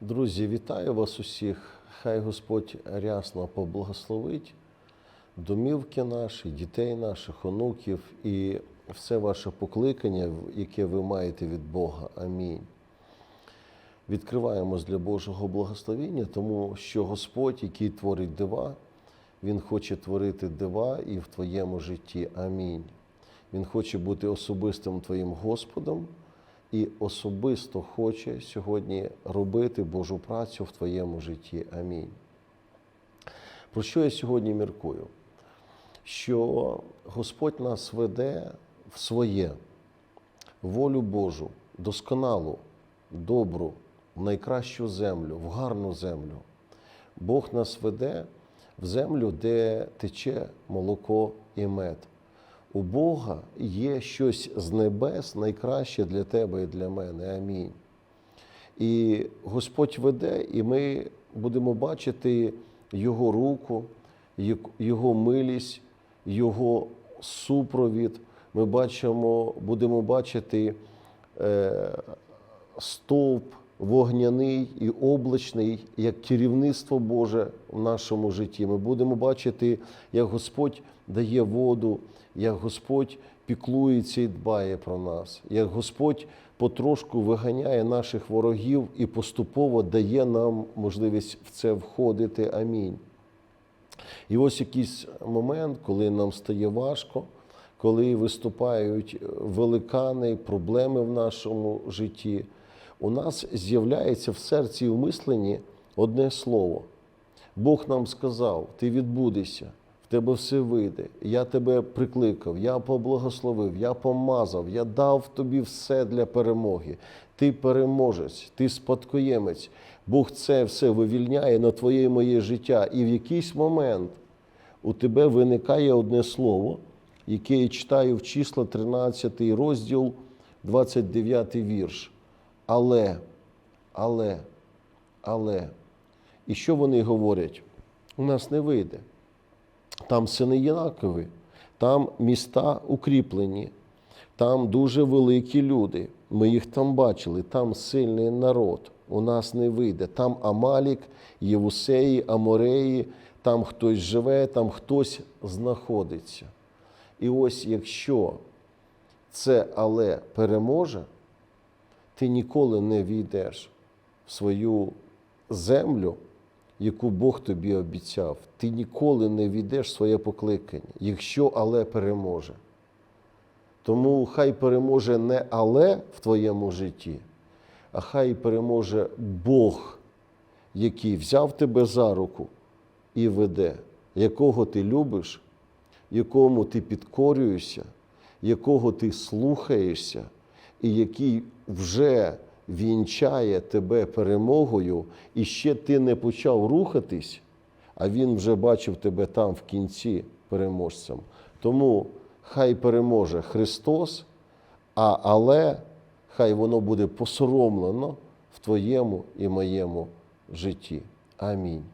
Друзі, вітаю вас усіх. Хай Господь рясно поблагословить домівки наші, дітей наших, онуків і все ваше покликання, яке ви маєте від Бога. Амінь. Відкриваємось для Божого благословення, тому що Господь, який творить дива, Він хоче творити дива і в твоєму житті. Амінь. Він хоче бути особистим твоїм Господом і особисто хоче сьогодні робити Божу працю в твоєму житті. Амінь. Про що я сьогодні міркую? Що Господь нас веде в своє волю Божу, досконалу, добру, в найкращу землю, в гарну землю. Бог нас веде в землю, де тече молоко і мед. У Бога є щось з небес найкраще для тебе і для мене. Амінь. І Господь веде, і ми будемо бачити Його руку, Його милість, Його супровід. Ми бачимо, будемо бачити е, стовп вогняний і облачний, як керівництво Боже в нашому житті. Ми будемо бачити, як Господь дає воду, як Господь піклується і дбає про нас, як Господь потрошку виганяє наших ворогів і поступово дає нам можливість в це входити. Амінь. І ось якийсь момент, коли нам стає важко, коли виступають великани, проблеми в нашому житті, у нас з'являється в серці і в мисленні одне слово. Бог нам сказав: ти відбудешся, в тебе все вийде. Я тебе прикликав, я поблагословив, я помазав, я дав тобі все для перемоги. Ти переможець, ти спадкоємець. Бог це все вивільняє на твоє і моє життя. І в якийсь момент у тебе виникає одне слово, яке я читаю в числа 13 розділ, 29 вірш. Але, але, але. І що вони говорять? У нас не вийде. Там сини Єнакові, там міста укріплені, там дуже великі люди. Ми їх там бачили, там сильний народ. У нас не вийде. Там Амалік, Євусеї, Амореї, там хтось живе, там хтось знаходиться. І ось якщо це але переможе, ти ніколи не війдеш в свою землю, яку Бог тобі обіцяв. Ти ніколи не війдеш в своє покликання, якщо але переможе. Тому хай переможе не але в твоєму житті, а хай переможе Бог, який взяв тебе за руку і веде, якого ти любиш, якому ти підкорюєшся, якого ти слухаєшся, і який вже вінчає тебе перемогою, і ще ти не почав рухатись, а він вже бачив тебе там в кінці переможцем. Тому хай переможе Христос, а але хай воно буде посоромлено в твоєму і моєму житті. Амінь.